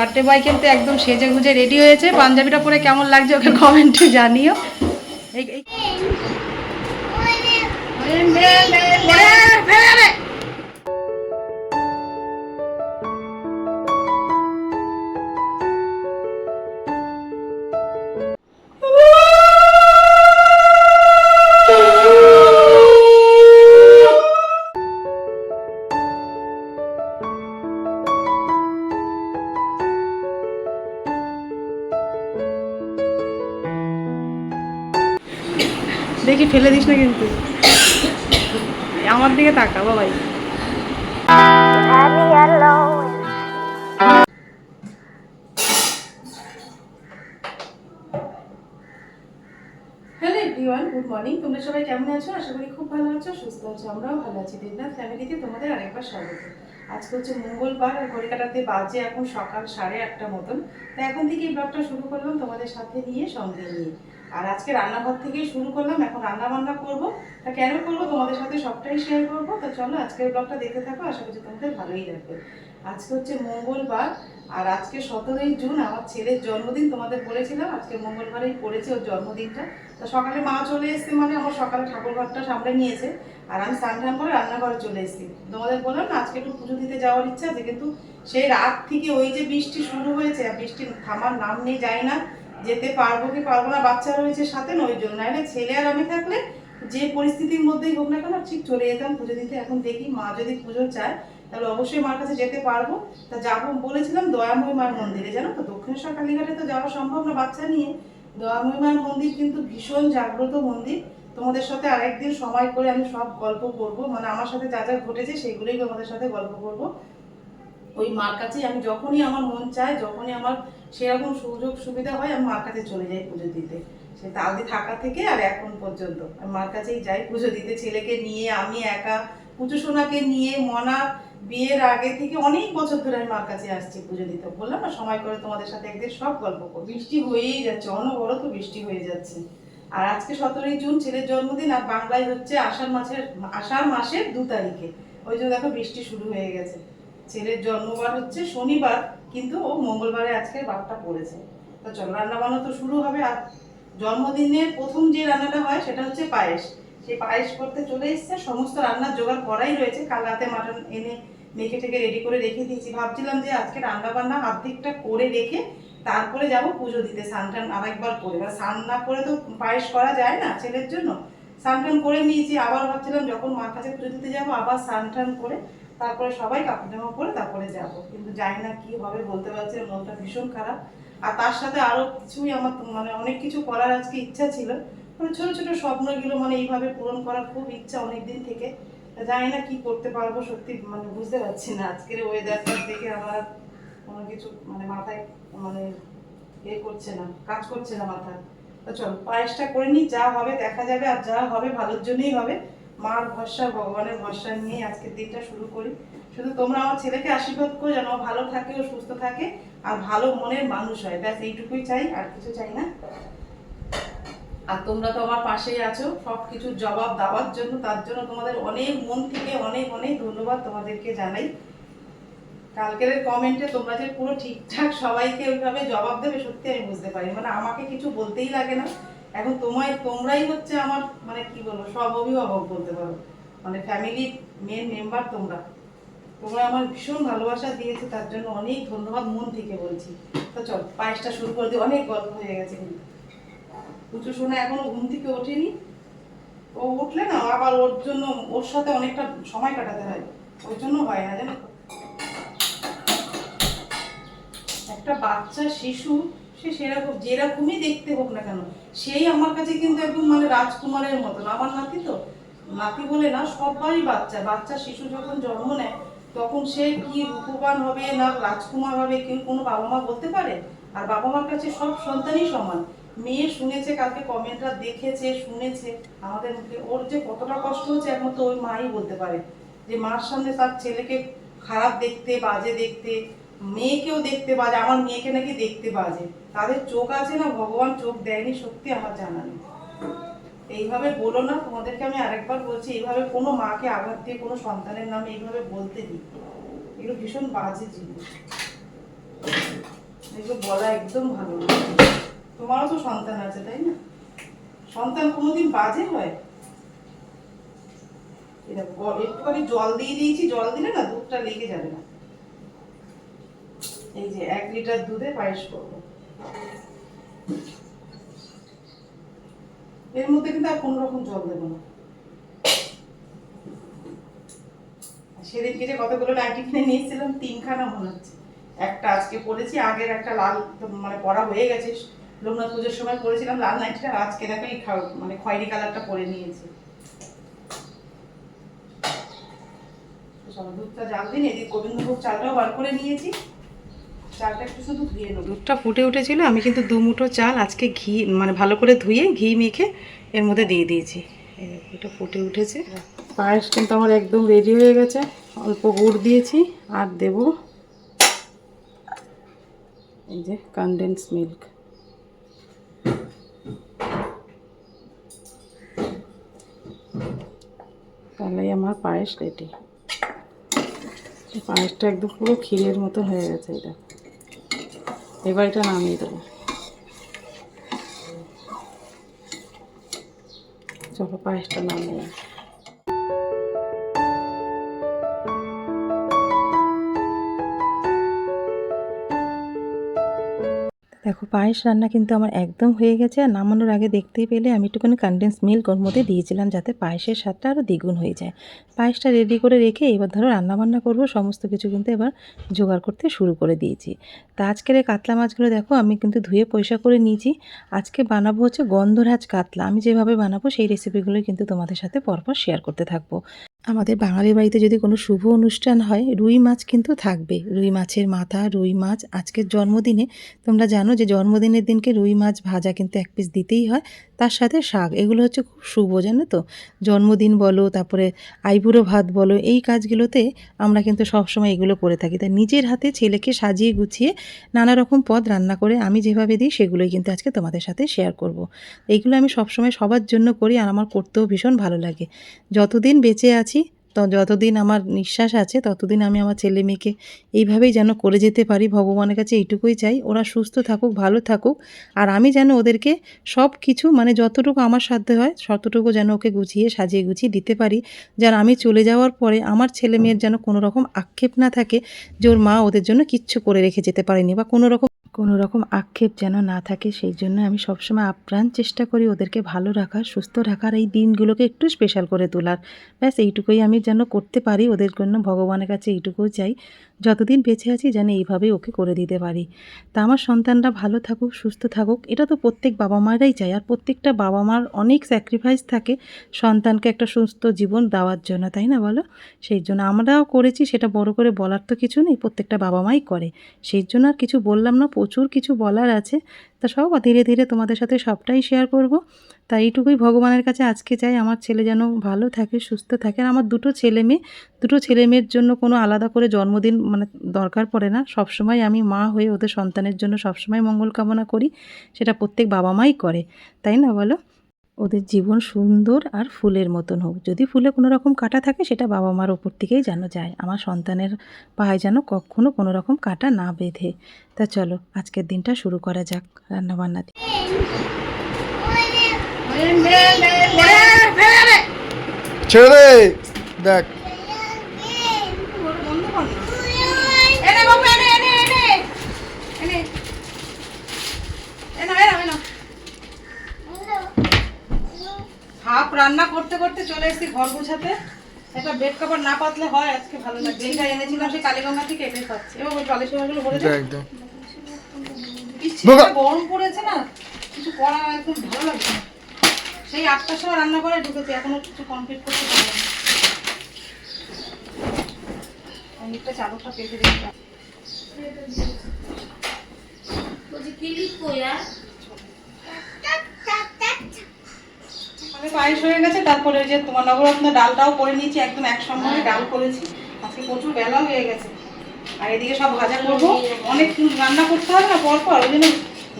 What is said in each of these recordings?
Birthday boy কিন্তু একদম সেজে গুজে রেডি হয়েছে। পাঞ্জাবিটা পরে কেমন লাগছে ওকে কমেন্টে জানিও। এই দেখি ফেলে দিস না কিন্তু? আমার দিকে তাকা বাবাই। গুড মর্নিং তোমরা সবাই কেমন আছো? আশা করি খুব ভালো আছো সুস্থ আছো আমরাও ভালো আছি। দেবনাথ ফ্যামিলিতে তোমাদের আরেকবার স্বাগত। আজকে হচ্ছে মঙ্গলবার আর ঘড়ি কাটাতে বাজে এখন সকাল সাড়ে আটটা মতন। তো এখন থেকে এই ব্লগটা শুরু করলাম তোমাদের সাথে নিয়ে সঙ্গে নিয়ে। আর আজকে রান্নাঘর থেকেই শুরু করলাম, এখন রান্না বান্না করব। তা কেন করব? তোমাদের সাথে সবটাই শেয়ার করব। তো চলো, আজকের ব্লগটা দেখতে থাকো, আশা করছি তোমাদের ভালোই লাগবে। আজকে হচ্ছে মঙ্গলবার, আর আজকে সতেরোই জুন, আমার ছেলের জন্মদিন, তোমাদের বলেছিলাম, আজকে মঙ্গলবারেই পড়েছে ওর জন্মদিনটা। তো সকালে মা চলে এসছে মানে আমার সকালে ঠাকুর ঘরটা সামনে নিয়েছে, আর আমি স্নান টান করে রান্নাঘরে চলে এসেছি। তোমাদের বললাম না, আজকে একটু পুজো দিতে যাওয়ার ইচ্ছা আছে, কিন্তু সেই রাত থেকে ওই যে বৃষ্টি শুরু হয়েছে, আর বৃষ্টি থামার নাম নেই, যাই না যেতে পারব কি পারব না, বাচ্চা রয়েছে সাথে না ওই জন্য নাহলে ছেলে আর আমি থাকলে যে পরিস্থিতির মধ্যেই হোক না কেন, ঠিক চলে যেতাম, পুজো দিতে। এখন দেখি মা যদি পুজো চায়, তাহলে অবশ্যই মার কাছে যেতে পারব। তা যাব, বলেছিলাম দয়াময় মার মন্দিরে। জানো তো, দক্ষিণেশ্বর কালীঘাটে তো যাওয়া সম্ভব না বাচ্চা নিয়ে। দয়াময় মার মন্দির কিন্তু ভীষণ জাগ্রত মন্দির। তোমাদের সাথে আরেকদিন সময় করে আমি সব গল্প করব। মানে আমার সাথে যা যা ঘটেছে সেগুলোই তোমাদের সাথে গল্প করব। ওই মার কাছেই আমি যখনই আমার মন চায়, যখনই আমার সেরকম সুযোগ সুবিধা হয়, আমি মার কাছে চলে যাই পুজো দিতে। সে তালদি থাকা থেকে আর এখন পর্যন্ত। আমি মার কাছেই যাই পুজো দিতে। ছেলেকে নিয়ে আমি একা, পুজো সোনাকে নিয়ে, মনা বিয়ের আগে থেকে অনেক বছর ধরে আমি মার কাছে আসছি পুজো দিতে। বললাম, না, সময় করে তোমাদের সাথে একদিন সব গল্প করব। বৃষ্টি হয়েই যাচ্ছে, অনবরত বৃষ্টি হয়ে যাচ্ছে। আর আজকে সতেরোই জুন, ছেলের জন্মদিন, আর বাংলায় হচ্ছে আষাঢ় মাসের আষাঢ় মাসের দু তারিখে। ওই জন্য দেখো, বৃষ্টি শুরু হয়ে গেছে। ছেলের জন্মবার হচ্ছে শনিবার, কিন্তু ও মঙ্গলবারে আজকে বারটা পড়েছে। তো চলো রান্না বান্না তো শুরু হবে। আর জন্মদিনের প্রথম যে রান্নাটা হয়, সেটা হচ্ছে পায়েস। সেই পায়েস করতে চলে এসছে, সমস্ত রান্নার জোগাড় করাই রয়েছে। কাল রাতে মাটন এনে মেখে টেকে রেডি করে রেখে দিয়েছি। ভাবছিলাম যে আজকে রান্না বান্না অর্ধেকটা করে রেখে তারপরে যাব পুজো দিতে, স্নান আরেকবার করে। এবার স্নান না করে তো পায়েস করা যায় না ছেলের জন্য। স্নান করে নিয়েছি, আবার ভাবছিলাম যখন মার কাছে পুজো দিতে যাব, আবার স্নান করে তারপরে সবাই কাপড় জামা পরে তারপরে যাব। কিন্তু জানি না কি হবে, বলতে পারছি মনটা ভীষণ খারাপ। আর তার সাথে আরও কিছুই আমার মানে অনেক কিছু করার আজকে ইচ্ছা ছিল। মানে ছোট ছোট স্বপ্নগুলো মানে এইভাবে পূরণ করার খুব ইচ্ছা অনেক দিন থেকে জানি না কি করতে পারব, সত্যি মানে বুঝতে পারছি না। আজকের ওয়েদারটা দেখে আমার কোনো কিছু মানে মাথায় মানে এ করছে না, কাজ করছে না মাথা তো চল, পায়েসটা করে নি যা হবে দেখা যাবে। আর যা হবে ভালোর জন্যই হবে। মার ভরসা, ভগবানের ভরসা নিয়ে আজকের দিনটা শুরু করি। শুধু তোমরা আমার ছেলেকে আশীর্বাদ করো যেন ভালো থাকে ও সুস্থ থাকে আর ভালো মনের মানুষ হয়। ব্যাস, এইটুকুই চাই, আর কিছু চাই না। আর তোমরা তো আমার পাশেই আছো সব কিছুর জবাব দেওয়ার জন্য, তার জন্য তোমাদের অনেক মন থেকে অনেক অনেক ধন্যবাদ তোমাদেরকে জানাই। কালকের কমেন্টে তোমরা যে পুরো ঠিকঠাক সবাইকে ওইভাবে জবাব দেবে, সত্যি আমি বুঝতে পারি মানে আমাকে কিছু বলতেই লাগে না। এখন তোমায়, তোমরাই হচ্ছে আমার মানে কি বলব, সব অভিভাবক বলতে পারো। মানে ফ্যামিলির মেন মেম্বার তোমরা। তোমরা আমার ভীষণ ভালোবাসা দিয়েছে, তার জন্য অনেক ধন্যবাদ মন থেকে বলছি। তো চল, পায়েসটা শুরু করে দিই, অনেক গল্প হয়ে গেছে কিন্তু। পুচু শোনা এখনও ঘুম থেকে ওঠেনি। ও উঠলে না, আবার ওর জন্য, ওর সাথে অনেকটা সময় কাটাতে হয়। ওর জন্য হয় না, জানো? একটা বাচ্চা, শিশু সে সেরকম যেরকমই দেখতে হোক না কেন, সেই আমার কাছে কিন্তু একদম মানে রাজকুমারের মতন। আমার নাতি তো, নাতি বলে না, সবারই বাচ্চা। বাচ্চা শিশু যখন জন্ম নেয়, তখন সে কি রূপবান হবে না রাজকুমার হবে, কেউ কোনো বাবা মা বলতে পারে? আর বাবা মার কাছে সব সন্তানই সমান। মেয়ে শুনেছে, কালকে কমেন্টটা দেখেছে, শুনেছে। আমাদের মুখে ওর যে কতটা কষ্ট হচ্ছে, একমাত্র ওই মাই বলতে পারে। যে মার সামনে তার ছেলেকে খারাপ দেখতে, বাজে দেখতে মেয়েকেও দেখতে বাজে, আমার মেয়েকে নাকি দেখতে বাজে। তাদের চোখ আছে না, ভগবান চোখ দেয়নি, সত্যি আমার জানা নেই। এইভাবে বলো না, তোমাদেরকে আমি আরেকবার বলছি, এইভাবে কোনো মাকে আঘাত দিয়ে, কোনো সন্তানের নামে এইভাবে বলতে দিই এগুলো ভীষণ বাজে জিনিস। এগুলো বলা একদম ভালো না। তোমারও তো সন্তান আছে, তাই না? সন্তান কোনোদিন বাজে হয়? এটা একটুখানি জল দিয়ে দিয়েছি, জল দিলে না দুধটা লেগে যাবে না। এই যে এক লিটার দুধে পায়েস করব। এর মধ্যে কিন্তু আর কোনো রকম জল দেবো না। সেদিনকে যে কতগুলো নাইটি কিনে নিয়েছিলাম তিনখানা মনে হচ্ছে। একটা আজকে পরেছি আগের একটা লাল মানে পরা হয়ে গেছে। লোকনাথ পুজোর সময় পরেছিলাম লাল নাইটিটা আজকে দেখো এই মানে খয়েরি কালারটা পরে নিয়েছি। দুধটা জাল দিন এদিকে গোবিন্দভোগ চালটাও বার করে নিয়েছি চালটা একটু শুধু ধুয়ে নেব দুধটা ফুটে উঠেছিল, আমি কিন্তু দু মুঠো চাল আজকে ঘি মানে ভালো করে ধুয়ে ঘি মেখে এর মধ্যে দিয়ে দিয়েছি। এটা ফুটে উঠেছে। পায়েস কিন্তু আমার একদম রেডি হয়ে গেছে। অল্প গুড় দিয়েছি, আর দেব এই যে কনডেন্স মিল্ক তাহলেই আমার পায়েস রেডি পায়েসটা একদম পুরো ক্ষীরের মতো হয়ে গেছে এটা এবার এটা নামিয়ে দেবো। চলো পায়েসটা নামিয়ে দেখো পায়েস রান্না কিন্তু আমার একদম হয়ে গেছে। আর নামানোর আগে দেখতেই পেলে আমি একটুখানি কনডেন্স মিল্ক ওর মধ্যে দিয়েছিলাম যাতে পায়েসের স্বাদটা আরও দ্বিগুণ হয়ে যায়। পায়েসটা রেডি করে রেখে এবার ধরো রান্নাবান্না করব, সমস্ত কিছু কিন্তু এবার জোগাড় করতে শুরু করে দিয়েছি। তা আজকের এই কাতলা মাছগুলো দেখো আমি কিন্তু ধুয়ে পয়সা করে নিয়েছি। আজকে বানাবো হচ্ছে গন্ধরাজ কাতলা। আমি যেভাবে বানাবো সেই রেসিপিগুলোই কিন্তু তোমাদের সাথে পরপর শেয়ার করতে থাকব। আমাদের বাঙালি বাড়িতে যদি কোনো শুভ অনুষ্ঠান হয়, রুই মাছ কিন্তু থাকবে। রুই মাছের মাথা, রুই মাছ, আজকের জন্মদিনে। তোমরা জানো যে জন্মদিনের দিনকে রুই মাছ ভাজা কিন্তু এক পিস দিতেই হয়, তার সাথে শাক। এগুলো হচ্ছে খুব শুভ, জানো তো? জন্মদিন বলো, তারপরে আইবুড়ো ভাত বলো, এই কাজগুলোতে আমরা কিন্তু সবসময় এগুলো করে থাকি। তাই নিজের হাতে ছেলেকে সাজিয়ে গুছিয়ে নানা রকম পদ রান্না করে আমি যেভাবে দিই, সেগুলোই কিন্তু আজকে তোমাদের সাথে শেয়ার করব। এইগুলো আমি সবসময় সবার জন্য করি আর আমার করতেও ভীষণ ভালো লাগে। যতদিন বেঁচে আছি তো যতদিন আমার নিঃশ্বাস আছে, ততদিন আমি আমার ছেলে মেয়েকে এইভাবেই যেন করে যেতে পারি। ভগবানের কাছে এইটুকুই চাই, ওরা সুস্থ থাকুক, ভালো থাকুক। আর আমি যেন ওদেরকে সব কিছু মানে যতটুকু আমার সাধ্য হয় ততটুকু যেন ওকে গুছিয়ে, সাজিয়ে গুছিয়ে দিতে পারি। যেন আমি চলে যাওয়ার পরে আমার ছেলে মেয়ের যেন কোনো রকম আক্ষেপ না থাকে যে ওর মা ওদের জন্য কিচ্ছু করে রেখে যেতে পারেনি বা কোনো রকম কোনো রকম আক্ষেপ যেন না থাকে, সেই জন্য আমি সবসময় আপ্রাণ চেষ্টা করি ওদেরকে ভালো রাখার সুস্থ রাখার, এই দিনগুলোকে একটু স্পেশাল করে তোলার। ব্যাস, এইটুকুই আমি যেন করতে পারি, ওদের জন্য ভগবানের কাছে এইটুকুও চাই। যতদিন বেঁচে আছি যেন এইভাবেই ওকে করে দিতে পারি। তা আমার সন্তানরা ভালো থাকুক, সুস্থ থাকুক, এটা তো প্রত্যেক বাবা মারাই চায়। আর প্রত্যেকটা বাবা মার অনেক স্যাক্রিফাইস থাকে সন্তানকে একটা সুস্থ জীবন দেওয়ার জন্য, তাই না বলো? সেই জন্য আমরাও করেছি, সেটা বড় করে বলার তো কিছু নেই, প্রত্যেকটা বাবা মাই করে। সেই জন্য আর কিছু বললাম না, প্রচুর কিছু বলার আছে। তা সব ধীরে ধীরে তোমাদের সাথে সবটাই শেয়ার করব। তাই এইটুকুই ভগবানের কাছে আজকে চাই আমার ছেলে যেন ভালো থাকে, সুস্থ থাকে। আর আমার দুটো ছেলে মেয়ে, দুটো ছেলে মেয়ের জন্য কোনো আলাদা করে জন্মদিন মানে দরকার পড়ে না। সবসময় আমি মা হয়ে ওদের সন্তানের জন্য সবসময় মঙ্গল কামনা করি, সেটা প্রত্যেক বাবা মাই করে। তাই না বলো? ওদের জীবন সুন্দর আর ফুলের মতন হোক। যদি ফুলে কোনো রকম কাটা থাকে, সেটা বাবা মার ওপর থেকেই যেন যায়। আমার সন্তানের পায়ে যেন কখনো কোনো রকম কাটা না বেঁধে। তা চলো, আজকের দিনটা শুরু করা যাক। রান্নাবান্না দিয়ে। ছেড়ে দে। দেখ। হাফ রান্না করতে করতে চলে এসেছি ঘর গোছাতে। একটা বেড কভার না পাতলে হয় আজকে ভালো লাগবে। এটা এনেছিলাম সেই কালীগঙ্গা থেকে এটাই পাচ্ছি। এবার ওই টলের সময়গুলো ভরে! এত গরম পড়েছে না কিছু করা একদম ভালো লাগছে না। সেই আটটার সময় রান্না করে ঢুকেছি এখনও কিছু কমপ্লিট করতে পারলাম না অনেকটা চাদরটা পেতে দিচ্ছি আমি পায়েস হয়ে গেছে তারপরে যে তোমার নবরত্ন ডালটাও করে নিয়েছি একদম এক একসঙ্গে ডাল করেছি। আজকে প্রচুর বেলা হয়ে গেছে। আর এদিকে সব ভাজা করব। অনেক রান্না করতে হবে না পর পর ওই জন্য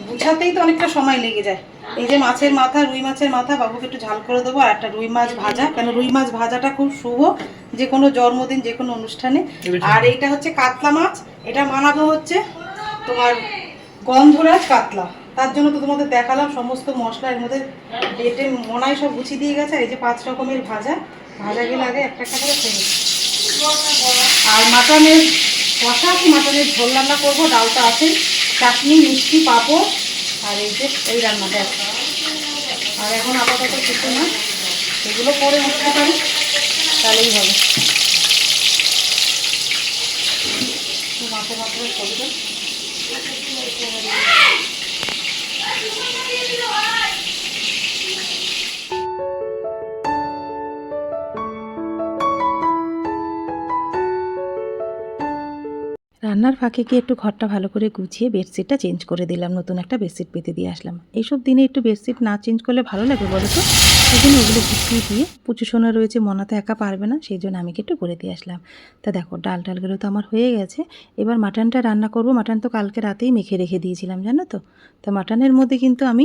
বুঝাতেই তো অনেকটা সময় লেগে যায়। এই যে মাছের মাথা, রুই মাছের মাথা, বাবুকে একটু ঝাল করে দেবো, আর একটা রুই মাছ ভাজা। কেন রুই মাছ ভাজাটা খুব শুভ, যে কোনো জন্মদিন, যে কোনো অনুষ্ঠানে। আর এইটা হচ্ছে কাতলা মাছ, এটা বানাবো হচ্ছে তোমার গন্ধরাজ কাতলা। তার জন্য তো তোমাদের দেখালাম, সমস্ত মশলা এর মধ্যে বেটে মনায় সব গুছিয়ে দিয়ে গেছে এই যে পাঁচ রকমের ভাজা। ভাজাগুলো আগে একটা একটা করে আর মাটনের কষা কি মাটনের ঝোল রান্না করব, ডালটা আছে। চাটনি, মিষ্টি, পাঁপড় আর এই যে এই রান্নাটা আছে। আর এখন আপাতত কিছু না, এগুলো পরে উঠতে পারি, তাহলেই হবে মাথা মাত্র করবে রান্নার ফাঁকে গিয়ে একটু ঘরটা ভালো করে গুছিয়ে বেডশিটটা চেঞ্জ করে দিলাম, নতুন একটা বেডশিট পেতে দিয়ে আসলাম। এইসব দিনে একটু বেডশিট না চেঞ্জ করলে ভালো লাগে বলো তো? সেই জন্য ওগুলো গুছিয়ে দিয়ে, পুচু সোনা রয়েছে, মনাতে একা পারবে না সেই জন্য আমি একটু করে দিয়ে আসলাম। তা দেখো, ডাল টালগুলো তো আমার হয়ে গেছে। এবার মাটনটা রান্না করব। মাটন তো কালকে রাতেই মেখে রেখে দিয়েছিলাম, জানো তো? তা মাটনের মধ্যে কিন্তু আমি,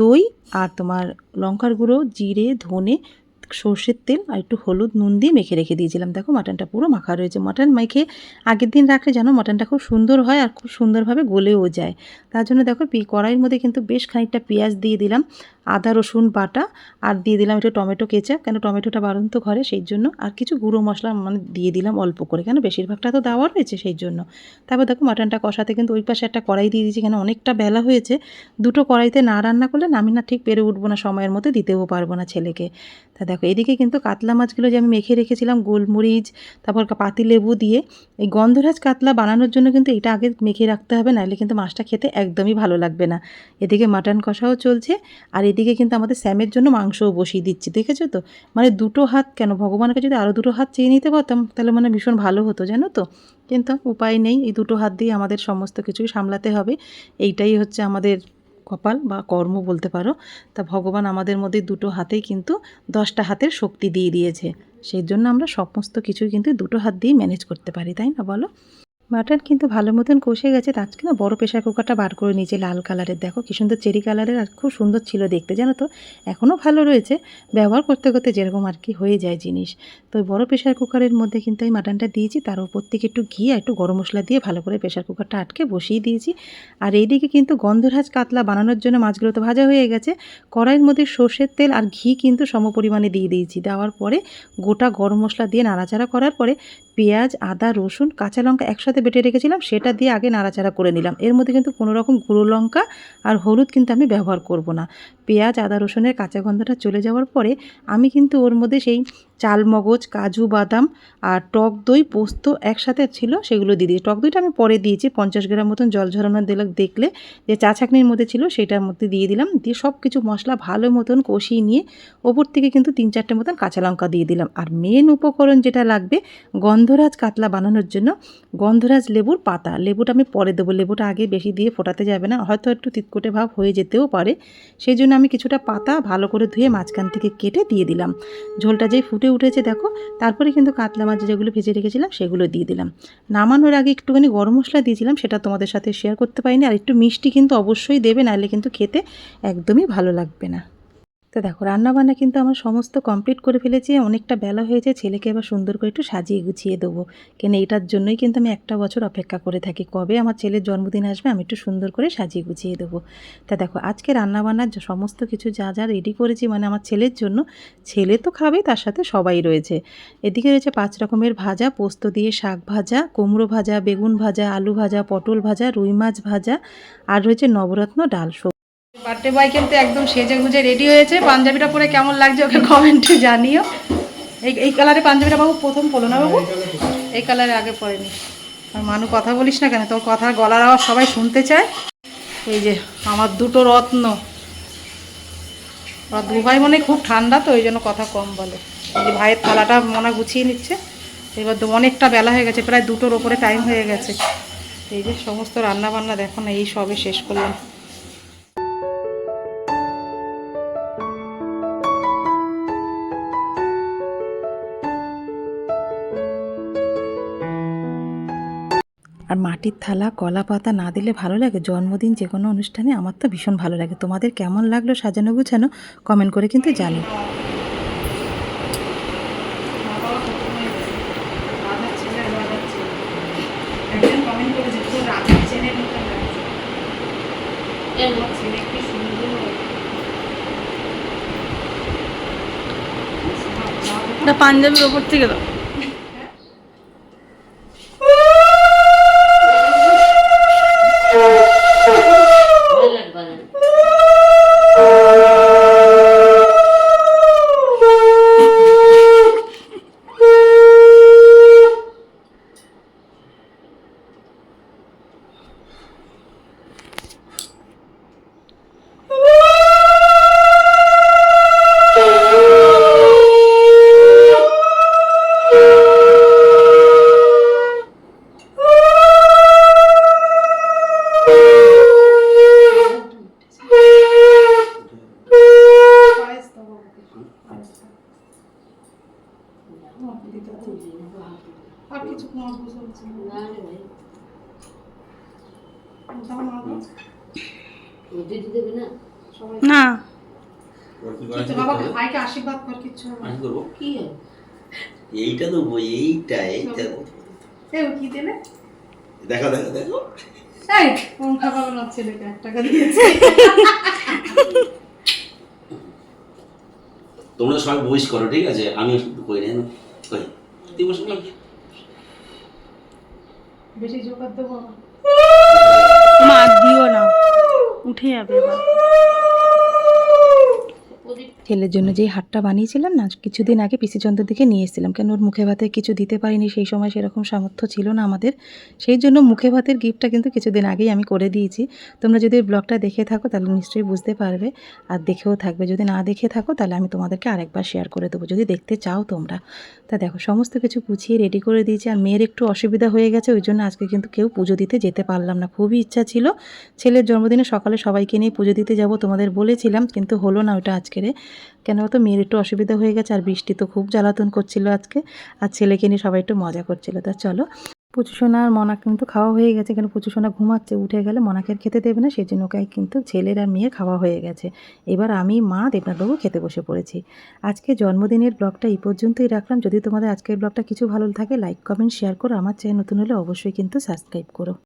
দই আর তোমার লঙ্কার গুঁড়ো, জিরে, ধনে সর্ষের তেল আর একটু হলুদ নুন দিয়ে মেখে রেখে দিয়েছিলাম। দেখো মাটনটা পুরো মাখা রয়েছে। মাটন মেখে আগের দিন রাখলে জানো মাটনটা খুব সুন্দর হয় আর খুব সুন্দরভাবে গলেও যায়। তার জন্য দেখো কড়াইয়ের মধ্যে কিন্তু বেশ খানিকটা পেঁয়াজ দিয়ে দিলাম। আদা, রসুন, বাটা আর দিয়ে দিলাম একটু টমেটো, কেচাপ। কেন টমেটোটা বাড়ন্ত ঘরে, সেই জন্য আর কিছু গুঁড়ো মশলা মানে দিয়ে দিলাম অল্প করে। কেন বেশিরভাগটা তো দেওয়া রয়েছে সেই জন্য। তারপর দেখো মাটনটা কষাতে কিন্তু ওই পাশে একটা কড়াই দিয়ে দিয়েছি, কেন অনেকটা বেলা হয়েছে। দুটো কড়াইতে না রান্না করলে আমি না ঠিক পেরে উঠবো না, সময়ের মধ্যে দিতেও পারব না ছেলেকে। তা দেখো, এদিকে কিন্তু কাতলা মাছগুলো যে আমি মেখে রেখেছিলাম, গোলমরিচ, তারপর পাতি লেবু দিয়ে, এই গন্ধরাজ কাতলা বানানোর জন্য কিন্তু এটা আগে মেখে রাখতে হবে নাহলে কিন্তু মাছটা খেতে একদমই ভালো লাগবে না। এদিকে মাটন কষাও চলছে, আর এদিকে কিন্তু আমাদের স্যামের জন্য মাংসও বসিয়ে দিচ্ছি, দেখেছ তো? মানে দুটো হাত কেন? ভগবানকে যদি আরও দুটো হাত চেয়ে নিতে পারতাম, তাহলে মানে ভীষণ ভালো হতো, জানো তো? কিন্তু উপায় নেই, এই দুটো হাত দিয়ে আমাদের সমস্ত কিছুই সামলাতে হবে। এইটাই হচ্ছে আমাদের কপাল বা কর্ম বলতে পারো। তা ভগবান আমাদের মধ্যে দুটো হাতেই কিন্তু দশটা হাতের শক্তি দিয়ে দিয়েছে। সেই জন্য আমরা সমস্ত কিছুই কিন্তু দুটো হাত দিয়েই ম্যানেজ করতে পারি, তাই না বলো? মাটন কিন্তু ভালো মতন কষে গেছে, তার না বড় প্রেশার কুকারটা বার করে নিয়েছে লাল কালারের। দেখো কি সুন্দর চেরি কালারের আর খুব সুন্দর ছিল দেখতে, জানো তো? এখনও ভালো রয়েছে। ব্যবহার করতে করতে যেরকম আর কি হয়ে যায় জিনিস। তো বড় প্রেশার কুকারের মধ্যে কিন্তু আমি মাটনটা দিয়েছি, তার উপর থেকে একটু ঘি আর একটু গরম মশলা দিয়ে ভালো করে প্রেশার কুকারটা আটকে বসিয়ে দিয়েছি। আর এইদিকে কিন্তু গন্ধরাজ কাতলা বানানোর জন্য মাছগুলো তো ভাজা হয়ে গেছে। কড়াইয়ের মধ্যে সর্ষের তেল আর ঘি কিন্তু সম পরিমাণে দিয়ে দিয়েছি। দেওয়ার পরে গোটা গরম মশলা দিয়ে নাড়াচাড়া করার পরে পেঁয়াজ, আদা, রসুন, কাঁচা লঙ্কা একসাথে বেটে রেখেছিলাম, সেটা দিয়ে আগে নাড়াচাড়া করে নিলাম। এর মধ্যে কিন্তু কোনো রকম গুঁড়ো লঙ্কা আর হলুদ কিন্তু আমি ব্যবহার করব না। পেঁয়াজ, আদা, রসুনের কাঁচা গন্ধটা চলে যাওয়ার পরে আমি কিন্তু ওর মধ্যে সেই চালমগজ, কাজু বাদাম আর টক দই পোস্ত একসাথে ছিল, সেগুলো দিয়ে দিয়েছি। টক দইটা আমি পরে দিয়েছি, পঞ্চাশ গ্রাম মতন জল ঝরানো দিলে দেখলে যে চা ছাঁকনির মধ্যে ছিল সেটার মধ্যে দিয়ে দিলাম। দিয়ে সব কিছু মশলা ভালো মতন কষিয়ে নিয়ে ওপর থেকে কিন্তু তিন চারটে মতন কাঁচা লঙ্কা দিয়ে দিলাম। আর মেন উপকরণ যেটা লাগবে গন্ধরাজ কাতলা বানানোর জন্য গন্ধরাজ লেবুর পাতা। লেবুটা আমি পরে দেবো। লেবুটা আগে বেশি দিয়ে ফোটাতে যাবে না, হয়তো একটু তিতকুটে ভাব হয়ে যেতেও পারে। সেই জন্য আমি কিছুটা পাতা ভালো করে ধুয়ে মাঝখান থেকে কেটে দিয়ে দিলাম। ঝোলটা যেই ফুটে উঠেছে, দেখো। তারপরে কিন্তু কাতলা মাছ যেগুলো ভেজে রেখেছিলাম, সেগুলো দিয়ে দিলাম। নামানোর আগে একটুখানি গরম মশলা দিয়েছিলাম, সেটা তোমাদের সাথে শেয়ার করতে পারিনি। আর একটু মিষ্টি কিন্তু অবশ্যই দেবে, নাহলে কিন্তু খেতে একদমই ভালো লাগবে না। তো দেখো, রান্নাবান্না কিন্তু আমার সমস্ত কমপ্লিট করে ফেলেছি, অনেকটা বেলা হয়েছে ছেলেকে এবার সুন্দর করে একটু সাজিয়ে গুছিয়ে দেবো। কেন এটার জন্যই কিন্তু আমি একটা বছর অপেক্ষা করে থাকি। কবে আমার ছেলের জন্মদিন আসবে, আমি একটু সুন্দর করে সাজিয়ে গুছিয়ে দেবো। তা দেখো, আজকে রান্নাবান্নার সমস্ত কিছু যা যা রেডি করেছি মানে আমার ছেলের জন্য, ছেলে তো খাবে, তার সাথে সবাই রয়েছে। এদিকে রয়েছে পাঁচ রকমের ভাজা, পোস্ত দিয়ে শাক ভাজা, কুমড়ো ভাজা, বেগুন ভাজা, আলু ভাজা, পটল ভাজা, রুই মাছ ভাজা, আর রয়েছে নবরত্ন ডাল বার্থডে বয় কিন্তু একদম সেজে গুজে রেডি হয়েছে। পাঞ্জাবিটা পরে কেমন লাগছে ওকে কমেন্টে জানিও। এই এই কালারে পাঞ্জাবিটা বাবু প্রথম পরলো না বাবু? এই কালারে আগে পরেনি আর মানু কথা বলিস না কেন? তোর কথা গলার আওয়াজ সবাই শুনতে চায়। এই যে, আমার দুটো রত্ন। ওরা দু ভাই মনে খুব ঠান্ডা তো, ওই জন্য কথা কম বলে। এই যে ভাইয়ের থালাটা মনে গুছিয়ে নিচ্ছে। এবার অনেকটা বেলা হয়ে গেছে, প্রায় দুটোর ওপরে টাইম হয়ে গেছে। এই যে সমস্ত রান্না বান্না দেখো না, এই সবে শেষ করলাম। আর মাটির থালা, কলা পাতা না দিলে ভালো লাগে? জন্মদিন যে কোনো অনুষ্ঠানে আমার তো ভীষণ ভালো লাগে। তোমাদের কেমন লাগল সাজানো গুছানো? কমেন্ট করে কিন্তু জানি পাঞ্জাবির ওপর থেকে দাও পায়েস দাও বাবুকে, পায়েস দাও। আমার দিতে দাও। আর কিছু তোমার বুঝতে পারছি না। আশীর্বাদ কর এইটা দেবো এইটা এইটা। দেবো। এই ও কি দিলে দেখো দেখো দেখো। এই কোন খাবার না ছেলেকে এক টাকা দিয়েছে? তোমরা সবাই বইস করো ঠিক আছে? আমি শুধু কই না কই তুই বসে না বেশি জোগাড় দেবো মা দিও না। উঠে যাবে ছেলের জন্য যেই হাটটা বানিয়েছিলাম না কিছুদিন আগে পিসিচন্দ্রের দিকে নিয়ে এসেছিলাম। কেন ওর মুখে ভাতে কিছু দিতে পারিনি সেই সময় সেরকম সামর্থ্য ছিল না আমাদের। সেই জন্য মুখে ভাতের গিফটটা কিন্তু কিছুদিন আগেই আমি করে দিয়েছি। তোমরা যদি ব্লগটা দেখে থাকো তাহলে নিশ্চয়ই বুঝতে পারবে। আর দেখেও থাকবে। যদি না দেখে থাকো তাহলে আমি তোমাদেরকে আরেকবার শেয়ার করে দেবো। যদি দেখতে চাও তোমরা। তা দেখো, সমস্ত কিছু গুছিয়ে রেডি করে দিয়েছি আর মেয়ের একটু অসুবিধা হয়ে গেছে, ওই জন্য আজকে কিন্তু কেউ পুজো দিতে যেতে পারলাম না। খুবই ইচ্ছা ছিল। ছেলের জন্মদিনে সকালে সবাইকে নিয়ে পুজো দিতে যাব তোমাদের বলেছিলাম, কিন্তু হলো না ওটা আজকের কেন তো মেয়ের একটু অসুবিধা হয়ে গেছে আর বৃষ্টি তো খুব জ্বালাতন করছিল আজকে, আর ছেলেকে নিয়ে সবাই একটু মজা করছিল। তা চলো। পুচুসোনা আর মনা কিন্তু খাওয়া হয়ে গেছে। কেন পুচু সোনা ঘুমাচ্ছে, উঠে গেলে মনাকে খেতে দেবে না সেই জন্য ওকে কিন্তু ছেলের আর মেয়ের খাওয়া হয়ে গেছে। এবার আমি মা দেবনাথবাবু খেতে বসে পড়েছি। আজকে জন্মদিনের ব্লগটা এই পর্যন্তই রাখলাম। যদি তোমাদের আজকের ব্লগটা কিছু ভালো থাকে লাইক কমেন্ট শেয়ার করো। আমার চ্যানেল নতুন হলে অবশ্যই কিন্তু সাবস্ক্রাইব করো।